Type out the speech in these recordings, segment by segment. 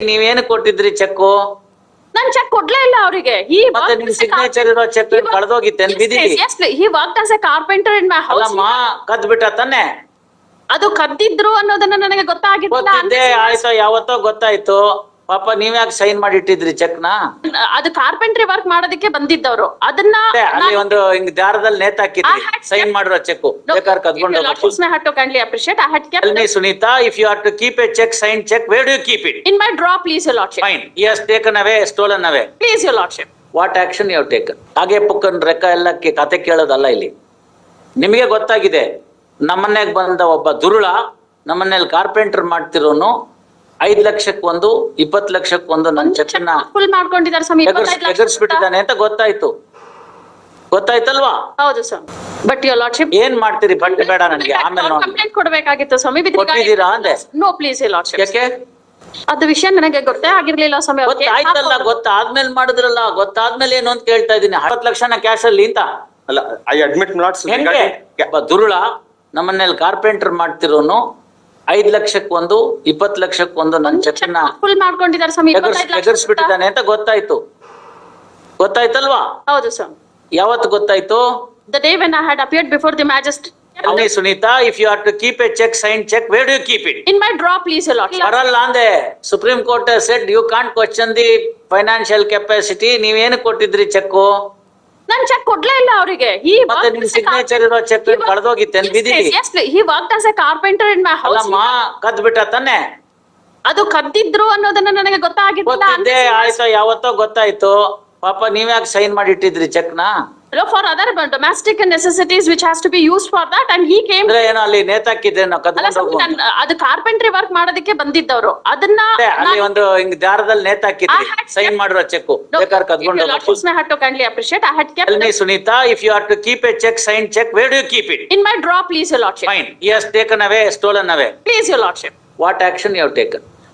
ನೀವೇನು ಕೊಟ್ಟಿದ್ರಿ ಚೆಕ್ ನಾನ್ ಚೆಕ್ ಕೊಡ್ಲೇ ಇಲ್ಲ ಅವರಿಗೆ. ಈ ಮತ್ತೆ ನಿಮ್ ಸಿಗ್ನೇಚರ್ ಇರೋ ಚೆಕ್ ಕಳ್ದೋಗಿತ್ತೇನ್? ಬಿದಿ he work as a carpenter in my house ಅಲ್ಲಮ್ಮ ಕದ್ ಬಿಟ್ಟ ತಾನೆ? ಅದು ಕದ್ದಿದ್ರು ಅನ್ನೋದನ್ನ ನನಗೆ ಗೊತ್ತಾಗಿತ್ತು ಗೊತ್ತಿದ್ದೆ ಆಯ್ತೋ ಯಾವತ್ತೋ ಗೊತ್ತಾಯ್ತು. ಪಾಪ ನೀವ್ಯಾಕೆ ಸೈನ್ ಮಾಡಿ ಇಟ್ಟಿದ್ರಿ ಚೆಕ್ನ ಅದು ಕಾರ್ಪೆಂಟ್ರಿ ವರ್ಕ್ ಮಾಡೋದಕ್ಕೆ ಬಂದಿದ್ದವರು. ಅದನ್ನ ಅಲ್ಲಿ ಒಂದು ಹಿಂಗ್ ದಾರದಲ್ಲಿ ನೇತ ಸೈನ್ ಮಾಡಿರೋ ಚೆಕ್ ಬೇಕಾದ್ರೆ ಕದ್ಕೊಂಡು ಹಾಟೋ ಅಪ್ರಿಷಿಯೇಟ್ ಆ had kept Sunita if you are to keep a cheque sign cheque where do you keep it in my drawer please you lot fine yes taken away stolen away please your lordship what action you taken ಹಾಗೆ ಪುಕ್ಕನ್ ರೆಕ್ಕ ಎಲ್ಲ ಕತೆ ಕೇಳೋದಲ್ಲ ಇಲ್ಲಿ. ನಿಮಗೆ ಗೊತ್ತಾಗಿದೆ ನಮ್ಮನ್ನೇ ಬಂದ ಒಬ್ಬ ದುರುಳ ನಮ್ಮನೇಲಿ ಕಾರ್ಪೆಂಟರ್ ಮಾಡ್ತಿರೋನು ಐದ್ ಲಕ್ಷಕ್ಕೊಂದು ಇಪ್ಪತ್ ಲಕ್ಷಕ್ಕೊಂದು ನನ್ನ ಚೆಕ್ನ ಫುಲ್ ಮಾಡ್ಕೊಂಡಿದ್ದಾರೆ ಸ್ವಾಮಿ ಎಗರ್ಸ್ಬಿಟ್ಟಿದ್ದಾನೆ ಅಂತ ಗೊತ್ತಾಯ್ತು. ಗೊತ್ತಾಯ್ತಲ್ವಾ? ಹೌದು ಸರ್ ಬಟ್ ಯೋರ್ ಲಾರ್ಡ್ಶಿಪ್ ಏನ್ ಮಾಡ್ತೀರಿ? ಬಟ್ ಬೇಡ ನನಗೆ ಆಮೇಲೆ ನೋಡಿ ಕಂಪ್ಲೇಂಟ್ ಕೊಡ್ಬೇಕಾಗಿತ್ತು ಸ್ವಾಮಿ ಕೊಟ್ಟಿದ್ದೀರಾ ಅಂದೆ? ನೋ ಪ್ಲೀಸ್ ಯೋರ್ ಲಾರ್ಡ್ಶಿಪ್ ಯಾಕೆ? ಅದು ವಿಷಯ ನನಗೆ ಗೊತ್ತೇ ಆಗಿರ್ಲಿಲ್ಲ ಸ್ವಾಮಿ ಗೊತ್ತಾಯ್ತಲ್ಲ ಗೊತ್ತಾದ್ಮೇಲೆ ಮಾಡಿದ್ರಲ್ಲ ಗೊತ್ತಾದ್ಮೇಲೆ ಏನು ಅಂತ ಕೇಳ್ತಾ ಇದೀನಿ ಹತ್ತು ಲಕ್ಷನ ಕ್ಯಾಶ್ ಅಲ್ಲಿ ಅಂತ? ಅಲ್ಲ ಐ ಅಡ್ಮಿಟ್ ನಾಟ್ ದುರುಳ ನಮ್ಮನೇಲಿ ಕಾರ್ಪೆಂಟರ್ ಮಾಡ್ತಿರೋನು ಐದ್ ಲಕ್ಷಕ್ಕೊಂದು ಇಪ್ಪತ್ ಲಕ್ಷಕ್ಕೊಂದು ನನ್ನ ಚೆಕ್ನ ಫುಲ್ ಮಾಡ್ಕೊಂಡಿದ್ದಾರೆ ಸ್ವಾಮಿ ಎಗರ್ಸ್ ಇಪ್ಪತ್ತೈದು ಲಕ್ಷ ಎಗರ್ಸ್ಬಿಟ್ಟಿದ್ದಾನೆ ಅಂತ? ಗೊತ್ತಾಯ್ತು. ಗೊತ್ತಾಯ್ತಲ್ವಾ? ಹೌದು ಸರ್ ಯಾವತ್ತು ಗೊತ್ತಾಯ್ತು? The day when I had appeared before the magistrate Avani Sunita if you are to keep a cheque sign cheque where you keep it in my drawer please your lordship ಬರಲ್ಲ ಅಂದೆ. Supreme Court said you can't question the financial capacity ನೀವೇನು ಕೊಟ್ಟಿದ್ರಿ cheque ನಾನ್ check ಕೊಡ್ಲೇ ಇಲ್ಲ ಅವರಿಗೆ. ಈ ಮತ್ತೆ ನಿಮ್ signature ಇರೋ ಚೆಕ್ ಕಳ್ದೋಗಿತ್ತೇನ್ ಬಿದಿ he work as a carpenter in my house ಅಲ್ಲಮ್ಮ ಕದ್ ಬಿಟ್ಟ ತಾನೆ? ಅದು ಕದ್ದಿದ್ರು ಅನ್ನೋದನ್ನ ನನಗೆ ಗೊತ್ತಿದ್ದೆ ಆಯ್ತೋ ಯಾವತ್ತೋ ಗೊತ್ತಾಯ್ತು. ಪಾಪ ನೀವ್ಯಾಕೆ ಸೈನ್ ಮಾಡಿ ಇಟ್ಟಿದ್ರಿ ಚೆಕ್ನ for other domestic necessities which has to be use for that and he came ಅಂದ್ರೆ ಏನೋ ಅಲ್ಲಿ ನೇತಾಕಿದ್ರೆ ನಾವು ಅಲ್ಲ ಕದ್ಕೊಂಡು ಸ್ವಾಮಿ, ನಾನ್- ಅದು ಕಾರ್ಪೆಂಟ್ರಿ ವರ್ಕ್ ಮಾಡೋದಕ್ಕೆ ಬಂದಿದ್ದವರು. ಅದನ್ನ ಅಲ್ಲಿ ಒಂದು ಹಿಂಗ್ ದಾರದಲ್ಲಿ ನೇತಾಕಿದ್ರಿ. I had ಸೈನ್ ಮಾಡಿರೋ ಚೆಕ್ ಬೇಕಾದ್ರೆ ಕದ್ಕೊಂಡು to kindly appreciate I had Tell kept me, Sunita, if you are to keep a cheque signed check, where do you keep it? In my drawer please your lordship Fine, he has taken away, stolen away. Please your lordship What action you have taken?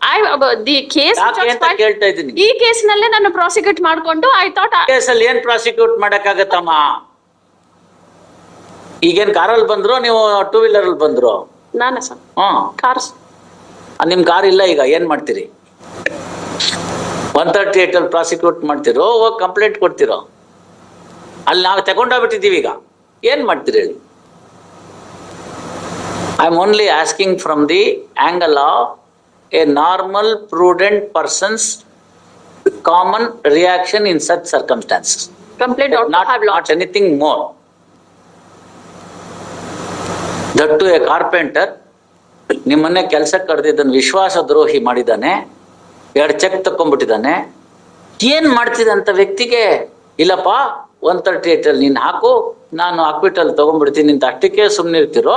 I the case ಯಾಕೆ ಅಂತ ಕೇಳ್ತಾ ಇದ್ದೀನಿ ಈ ಕೇಸ್ನಲ್ಲೇ ನಾನು prosecute ಮಾಡ್ಕೊಂಡು I thought ಕೇಸಲ್ಲಿ ಏನ್ prosecute ಮಾಡಕ್ಕಾಗತ್ತಮ್ಮ? ಈಗೇನ್ ಕಾರಲ್ಲಿ ಬಂದ್ರು ನೀವು ಟೂ ವೀಲರ್ ಅಲ್ಲಿ ಬಂದ್ರು? ನಾನ ಸರ್. ಹ್ಮ್ ಕಾರ್ಸ್ ಆ, ನಿಮ್ ಕಾರ್ ಇಲ್ಲ ಈಗ ಏನ್ ಮಾಡ್ತೀರಿ? ಒನ್ ತರ್ಟಿ ಏಟ್ ಅಲ್ಲಿ ಪ್ರಾಸಿಕ್ಯೂಟ್ ಮಾಡ್ತಿರೋ ಹೋಗಿ ಕಂಪ್ಲೇಂಟ್ ಕೊಡ್ತಿರೋ? ಅಲ್ಲಿ ನಾವು ತಗೊಂಡೋಗ್ಬಿಟ್ಟಿದ್ದೀವಿ ಈಗ. ಏನ್ ಮಾಡ್ತೀರಿ ಹೇಳಿ? I am only asking from the angle of a normal prudent persons common reaction in such circumstances complaint not, not anything more. That to a carpenter, ನಿಮ್ಮನ್ನೇ ಕೆಲಸಕ್ಕೆ ಕರೆದಿದ್ದನ್ನು ವಿಶ್ವಾಸ ದ್ರೋಹಿ ಮಾಡಿದ್ದಾನೆ ಎರಡು ಚೆಕ್ ತಕೊಂಡ್ಬಿಟ್ಟಿದ್ದಾನೆ ಏನ್ ಮಾಡ್ತಿದೆ ಅಂತ ವ್ಯಕ್ತಿಗೆ ಇಲ್ಲಪ್ಪ ಒನ್ ತರ್ಟಿ ಏಟ್ ಅಲ್ಲಿ ನೀನ್ ಹಾಕು ನಾನು ಹಾಕ್ಬಿಟ್ಟಲ್ಲಿ ತಗೊಂಡ್ಬಿಡ್ತೀನಿ ಅಂತ ಅಷ್ಟಕ್ಕೆ ಸುಮ್ನೆ ಇರ್ತಿರೋ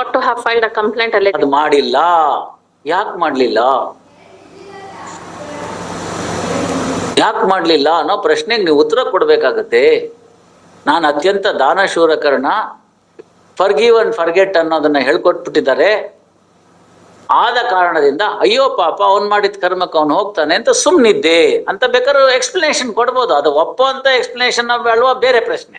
ought to have filed a complaint ಅಲ್ಲಿ ಅದು ಮಾಡಿಲ್ಲ. ಯಾಕೆ ಮಾಡ್ಲಿಲ್ಲ? ಯಾಕೆ ಮಾಡಲಿಲ್ಲ ಅನ್ನೋ ಪ್ರಶ್ನೆಗೆ ನೀವು ಉತ್ತರ ಕೊಡ್ಬೇಕಾಗತ್ತೆ. ನಾನು ಅತ್ಯಂತ ದಾನಶೂರಕರಣ ಫರ್ಗಿವ್ ಅಂಡ್ ಫರ್ಗೆಟ್ ಅನ್ನೋದನ್ನ ಹೇಳ್ಕೊಟ್ಬಿಟ್ಟಿದ್ದಾರೆ. ಆದ ಕಾರಣದಿಂದ ಅಯ್ಯೋ ಪಾಪ ಅವ್ನ್ ಮಾಡಿದ ಕರ್ಮಕ್ಕೆ ಅವ್ನು ಹೋಗ್ತಾನೆ ಅಂತ ಸುಮ್ಮನಿದ್ದೆ ಅಂತ ಬೇಕಾದ್ರೂ ಎಕ್ಸ್ಪ್ಲನೇಷನ್ ಕೊಡ್ಬೋದು. ಅದು ಒಪ್ಪೋ ಅಂತ ಎಕ್ಸ್ಪ್ಲನೇಷನ್ ಅಲ್ವಾ? ಬೇರೆ ಪ್ರಶ್ನೆ.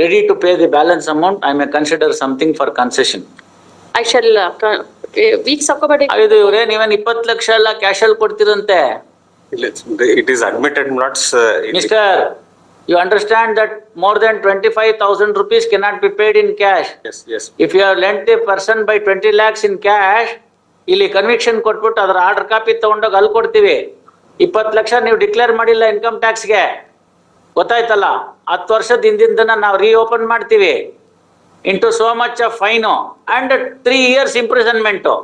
ready to pay the balance amount I may consider something for concession I shall weeks ಹಾಕೋಬೇಡಿ ಇದು ಇವ್ರೆ ನೀವೇನ್ ಇಪ್ಪತ್ತು ಲಕ್ಷ ಎಲ್ಲ ಕ್ಯಾಶ್ ಅಲ್ಲಿ ಕೊಡ್ತಿರಂತೆ? It is admitted not, uh, mister you understand that more than twenty five thousand rupees cannot be paid in cash yes, yes. If you have lent the person by twenty lakhs in cash ಇಲ್ಲಿ conviction ಕೊಟ್ಬಿಟ್ಟು ಅದರ order copy ತಗೊಂಡೋಗಿ ಅಲ್ಲಿ ಕೊಡ್ತೀವಿ. ಇಪ್ಪತ್ತು ಲಕ್ಷ ನೀವು declare ಮಾಡಿಲ್ಲ income ಟ್ಯಾಕ್ಸ್ಗೆ ಗೊತ್ತಾಯ್ತಲ್ಲ? ಹತ್ತು ವರ್ಷದ ಹಿಂದಿಂದನ ನಾವು ರೀಓಪನ್ ಮಾಡ್ತೀವಿ. Into so much of fine and three years imprisonment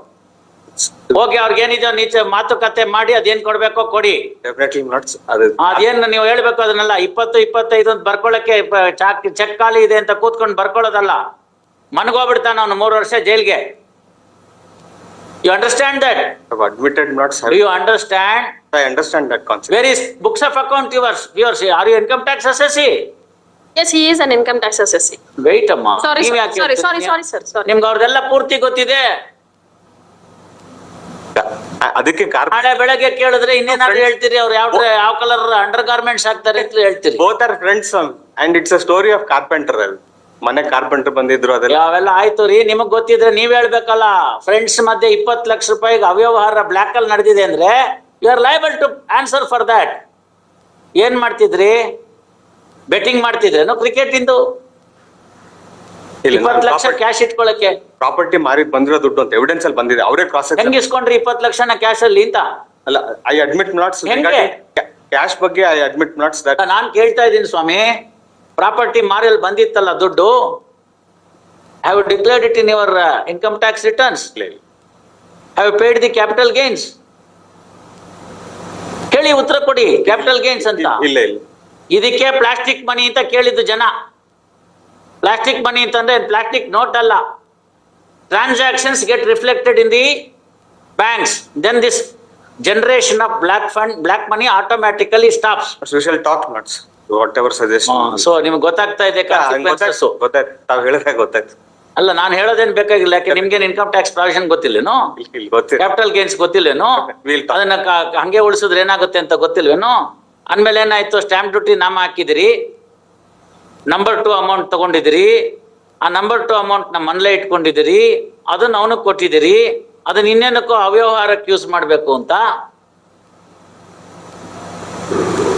ಹೋಗಿ ಅವ್ರಿಗೆ ನೀಚ ನೀಚೆ ಮಾತುಕತೆ ಮಾಡಿ ಅದೇನ್ ಕೊಡ್ಬೇಕೋ ಕೊಡಿ. ಅದೇನು ನೀವು ಹೇಳ್ಬೇಕು ಅದನ್ನೆಲ್ಲ ಇಪ್ಪತ್ತು ಇಪ್ಪತ್ತೈದು ಅಂತ ಬರ್ಕೊಳಕ್ಕೆ ಚೆಕ್ ಖಾಲಿ ಇದೆ ಅಂತ ಕೂತ್ಕೊಂಡು ಬರ್ಕೊಳ್ಳೋದಲ್ಲ ಮನ್ಗೋಗ್ಬಿಡ್ತಾನ ಅವನು ಮೂರು ವರ್ಷ ಜೈಲ್ಗೆ. You understand that have admitted not, Do you understand? I understand that concept. Where is books of account yours? yours? Are you income tax Yes, yes he is an income tax assessee Wait ಅಮ್ಮ sorry Sorry, ಯಾಕೆ sorry, sorry sorry, sorry sir sorry ನಿಮ್ಗೆ ಅವ್ರದೆಲ್ಲ ಪೂರ್ತಿ ಗೊತ್ತಿದೆ? ಅ- ಅದಕ್ಕೆ car ನಾಳೆ ಬೆಳಗ್ಗೆ ಕೇಳಿದ್ರೆ ಇನ್ನೇನಾದ್ರು ಹೇಳ್ತೀರಿ? ಅವ್ರು ಯಾವ ಯಾವ ಕಲರ್ ಅಂಡರ್ ಗಾರ್ಮೆಂಟ್ಸ್ ಹಾಕ್ತಾರೆ ಅಂತ ಹೇಳ್ತೀರಿ. Both are friends and it's a story of carpenter ಅಲ್ಲಿ ಮನೆ ಕಾರ್ಪೆಂಟರ್ ಬಂದಿದ್ರು ಅದೆಲ್ಲ. ಅವೆಲ್ಲ ಆಯ್ತು ರೀ? ನಿಮಗ್ ಗೊತ್ತಿದ್ರೆ ನೀವ್ ಹೇಳ್ಬೇಕಲ್ಲ. ಫ್ರೆಂಡ್ಸ್ ಮಧ್ಯೆ ಇಪ್ಪತ್ತು ಲಕ್ಷ ರೂಪಾಯಿಗೆ ಅವ್ಯವಹಾರ ಬ್ಲಾಕ್ ಅಲ್ಲಿ ನಡೆದಿದೆ ಅಂದ್ರೆ you are liable to answer for that ಏನ್ ಮಾಡ್ತಿದ್ರಿ? ಬೆಟ್ಟಿಂಗ್ ಮಾಡ್ತಿದ್ರೇನು ಕ್ರಿಕೆಟ್ ಇಂದು? ಇಪ್ಪತ್ತು ಲಕ್ಷ ಕ್ಯಾಶ್ ಇಟ್ಕೊಳಕ್ಕೆ ಪ್ರಾಪರ್ಟಿ ಮಾರಿ ಬಂದಿರೋ ದುಡ್ಡು ಅಂತ ಎವಿಡೆನ್ಸ್ ಅಲ್ಲಿ ಬಂದಿದೆ. ಅವರೇ ಕ್ರಾಸ್ ಹೆಂಗ್ ಇಸ್ಕೊಂಡ್ರಿ ಇಪ್ಪತ್ತು ಲಕ್ಷನ ಕ್ಯಾಶ್ ಅಲ್ಲಿ ಅಂತ? ಅಲ್ಲ ಐ ಅಡ್ಮಿಟ್ ನಾಟ್ಸ್ ಹೆಂಗೆ? ಕ್ಯಾಶ್ ಬಗ್ಗೆ ಐ ಅಡ್ಮಿಟ್ ನಾಟ್ಸ್ ದಟ್ ನಾನ್ ಕೇಳ್ತಾ ಇದ್ದೀನಿ ಸ್ವಾಮಿ. ಪ್ರಾಪರ್ಟಿ ಮಾರಿಯಲ್ಲಿ ಬಂದಿತ್ತಲ್ಲ ದುಡ್ಡು have declared it in your income tax returns have paid the capital gains ಕೇಳಿ ಉತ್ತರ ಕೊಡಿ ಕ್ಯಾಪಿಟಲ್ ಗೇನ್ಸ್ ಅಂತ. ಇಲ್ಲ ಇಲ್ಲ. ಇದಕ್ಕೆ ಪ್ಲಾಸ್ಟಿಕ್ ಮನಿ ಅಂತ ಕೇಳಿದ್ದು ಜನ. ಪ್ಲಾಸ್ಟಿಕ್ ಮನಿ ಅಂತಂದ್ರೆ ಪ್ಲಾಸ್ಟಿಕ್ ನೋಟ್ ಅಲ್ಲ. Transactions get reflected in the banks then this generation of black fund black money automatically stops talk notes whatever suggestion so ನಿಮ್ಗೆ ಗೊತ್ತಾಗ್ತಾ ಇದೆ consequences. ಗೊತ್ತಾಯ್ತು ತಾವ್ ಹೇಳಿದ್ರೆ ಗೊತ್ತಾಯ್ತು ಅಲ್ಲ ನಾನು ಹೇಳೋದೇನ್ ಬೇಕಾಗಿಲ್ಲ ಯಾಕೆ ನಿಮ್ಗೆ ಇನ್ಕಮ್ ಟ್ಯಾಕ್ಸ್ ಪ್ರಾವಿಷನ್ ಗೊತ್ತಿಲ್ಲೇನು ಇಲ್ಲ ಗೊತ್ತಿಲ್ಲ. ಕ್ಯಾಪಿಟಲ್ ಗೇನ್ಸ್ ಗೊತ್ತಿಲ್ಲೇನೋ We'll talk. ಅದನ್ನ ಕ- ಹಂಗೆ ಉಳಿಸಿದ್ರೆ ಏನಾಗುತ್ತೆ ಅಂತ ಗೊತ್ತಿಲ್ವೇನು? ಅಂದ್ಮೇಲೆ ಏನಾಯ್ತು? ಸ್ಟ್ಯಾಂಪ್ ಡ್ಯೂಟಿ ನಾಮ ಹಾಕಿದಿರಿ. ನಂಬರ್ ಟು ಅಮೌಂಟ್ ತಗೊಂಡಿದಿರಿ. ಆ ನಂಬರ್ ಟು ಅಮೌಂಟ್ ನಮ್ಮ ಮನೇಲೆ ಇಟ್ಕೊಂಡಿದಿರಿ. ಅದನ್ನ ಅವನಿಗೆ ಕೊಟ್ಟಿದಿರಿ. ಅದನ್ನ ಇನ್ನೇನಕ್ಕೋ ಅವ್ಯವಹಾರಕ್ಕೆ ಯೂಸ್ ಮಾಡಬೇಕು ಅಂತ.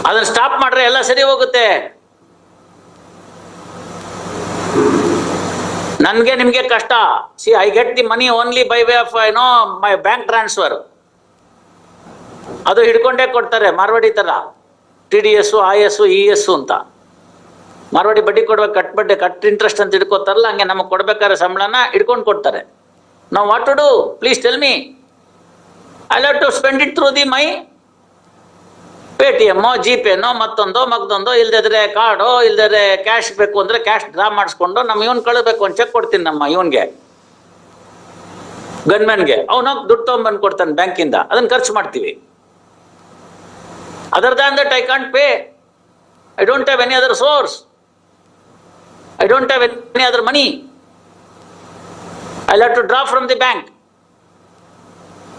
ಅದನ್ನ ಸ್ಟಾಪ್ ಮಾಡ್ರೆ ಎಲ್ಲ ಸರಿ ಹೋಗುತ್ತೆ. ನನ್ಗೆ ನಿಮ್ಗೆ ಕಷ್ಟ. See I get the money only by way of ಏನೋ ಮೈ ಬ್ಯಾಂಕ್ ಟ್ರಾನ್ಸ್ಫರ್ ಅದು ಹಿಡ್ಕೊಂಡೇ ಕೊಡ್ತಾರೆ, ಮಾರ್ವಾಡಿ ತರ. T D S I S E S ಅಂತ. ಮಾರ್ವಾಡಿ ಬಡ್ಡಿ ಕೊಡ್ಬೇಕು ಕಟ್ ಬಡ್ಡಿ, ಕಟ್ ಇಂಟ್ರೆಸ್ಟ್ ಅಂತ ಹಿಡ್ಕೋತಾರಲ್ಲ, ಹಂಗೆ ನಮಗೆ ಕೊಡ್ಬೇಕಾದ್ರೆ ಸಂಬಳನ ಹಿಡ್ಕೊಂಡು ಕೊಡ್ತಾರೆ. ನಾವು what to do please tell me I love to spend it through the my pay ಟಿ ಎಮ್ಮೋ ಜಿ ಪೇನೋ ಮತ್ತೊಂದೋ, ಮಗ್ದೊಂದೋ, ಇಲ್ದಿದ್ರೆ ಕಾರ್ಡೋ, ಇಲ್ದಿದ್ರೆ ಕ್ಯಾಶ್ ಬೇಕು ಅಂದ್ರೆ ಕ್ಯಾಶ್ ಡ್ರಾ ಮಾಡಿಸ್ಕೊಂಡು ನಮ್ಮ ಇವನ್ ಕಳ್ಬೇಕು ಒಂದು ಚೆಕ್ ಕೊಡ್ತೀನಿ ನಮ್ಮ ಇವನ್ಗೆ. ಗನ್ಮ್ಯಾನ್ಗೆ. ಅವನು ದುಡ್ಡು ತೊಗೊಂಬಂದು ಕೊಡ್ತಾನೆ ಬ್ಯಾಂಕಿಂದ. ಅದನ್ನ ಖರ್ಚು ಮಾಡ್ತೀವಿ. Other than that I can't pay I don't have any other source I don't have any other money I love to draw from the bank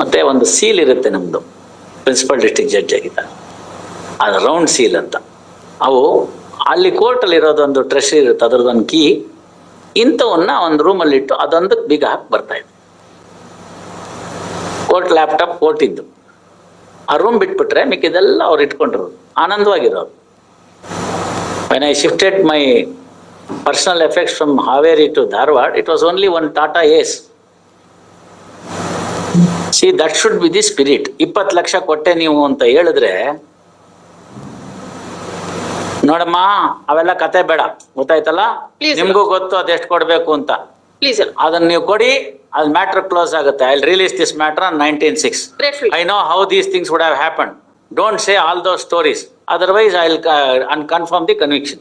ಮತ್ತೆ ಒಂದು ಸೀಲ್ ಇರುತ್ತೆ ನಮ್ದು. ಪ್ರಿನ್ಸಿಪಲ್ ಡಿಸ್ಟ್ರಿಕ್ಟ್ ಜಡ್ಜ್ ಆಗಿದ್ದ. ಅದು ರೌಂಡ್ ಸೀಲ್ ಅಂತ. ಅವು ಅಲ್ಲಿ ಕೋರ್ಟಲ್ಲಿ ಇರೋದೊಂದು ಟ್ರೆಷರಿ ಇರುತ್ತೆ ಅದರದೊಂದು ಕೀ ಇಂಥವನ್ನ ಒಂದು ರೂಮಲ್ಲಿ ಇಟ್ಟು ಅದೊಂದಕ್ಕೆ ಬೀಗ ಹಾಕಿ ಬರ್ತಾ ಇದೆ ಕೋರ್ಟ್ ಲ್ಯಾಪ್ಟಾಪ್ ಕೋರ್ಟ್ ಇದ್ದು. ಆ ರೂಮ್ ಬಿಟ್ಬಿಟ್ರೆ ಮಿಕ್ಕಿದೆಲ್ಲ ಅವ್ರು ಇಟ್ಕೊಂಡಿರೋದು. ಆನಂದವಾಗಿರೋದು. When I shifted my personal effects from Haveri to Dharwad it was only one Tata Ace see that should be the spirit ಇಪ್ಪತ್ತು ಲಕ್ಷ ಕೊಟ್ಟೆ ನೀವು ಅಂತ ಹೇಳಿದ್ರೆ ನೋಡಮ್ಮ ಅವೆಲ್ಲ ಕತೆ ಬೇಡ. ಗೊತ್ತಾಯ್ತಲ್ಲ. ನಿಮ್ಗೂ ಗೊತ್ತು ಅದೆಷ್ಟು ಕೊಡ್ಬೇಕು ಅಂತ. ಪ್ಲೀಸ್. ಅದನ್ನ ನೀವು ಕೊಡಿ ಅದು ಮ್ಯಾಟರ್ ಕ್ಲೋಸ್ ಆಗುತ್ತೆ. I release this matter on nineteen six. I know how these things would have happen don't say all those stories otherwise I will unconfirm the conviction